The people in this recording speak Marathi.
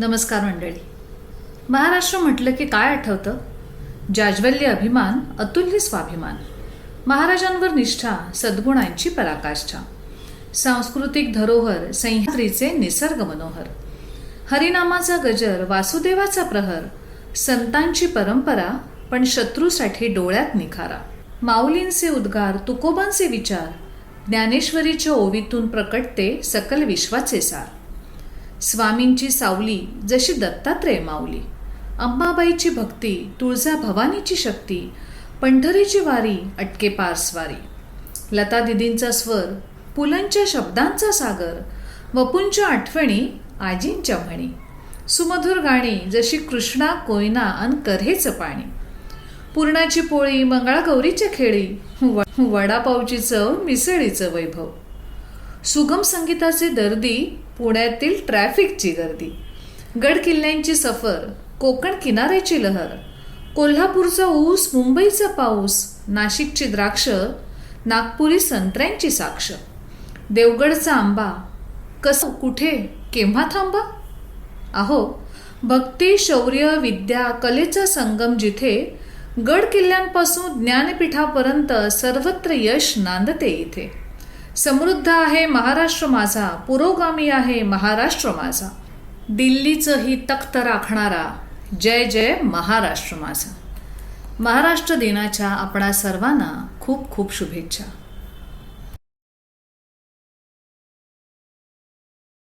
नमस्कार मंडळी. महाराष्ट्र म्हटलं की काय आठवतं? जाज्वल्य अभिमान अतुल्य स्वाभिमान. महाराजांवर निष्ठा सद्गुणांची पराकाष्ठा. सांस्कृतिक धरोहर सह्याद्रीचे निसर्ग मनोहर. हरिनामाचा गजर वासुदेवाचा प्रहर संतांची परंपरा पण शत्रूसाठी डोळ्यात निखारा. माऊलींचे उद्गार तुकोबांचे विचार ज्ञानेश्वरीच्या ओवीतून प्रकटते सकल विश्वाचे सार. स्वामींची सावली जशी दत्तात्रेय माऊली. अंबाबाईची भक्ती तुळजा भवानीची शक्ती पंढरीची वारी अटके पारस्वारी लता दिदींचा स्वर पुलंच्या शब्दांचा सागर वपूंच्या आठवणी आजींच्या म्हणी. सुमधुर गाणी जशी कृष्णा कोयना अन कऱ्हेचं पाणी. पूर्णाची पोळी मंगळागौरीच्या खेळी वडापावची चव मिसळीचं वैभव. सुगम संगीताचे दर्दी पुण्यातील ट्रॅफिकची गर्दी. गड किल्ल्यांची सफर कोकण किनाऱ्याची लहर कोल्हापूरचा ऊस मुंबईचा पाऊस नाशिकची द्राक्ष नागपुरी संत्र्यांची साक्ष. देवगडचा आंबा कसं कुठे केव्हा थांबा? अहो भक्ती शौर्य विद्या कलेचा संगम जिथे गड किल्ल्यांपासून ज्ञानपीठापर्यंत सर्वत्र यश नांदते इथे. समृद्ध आहे महाराष्ट्र माझा पुरोगामी आहे महाराष्ट्र माझा. दिल्लीचंही तख्त राखणारा जय जय महाराष्ट्र माझा. महाराष्ट्र दिनाच्या आपणा सर्वांना खूप खूप शुभेच्छा.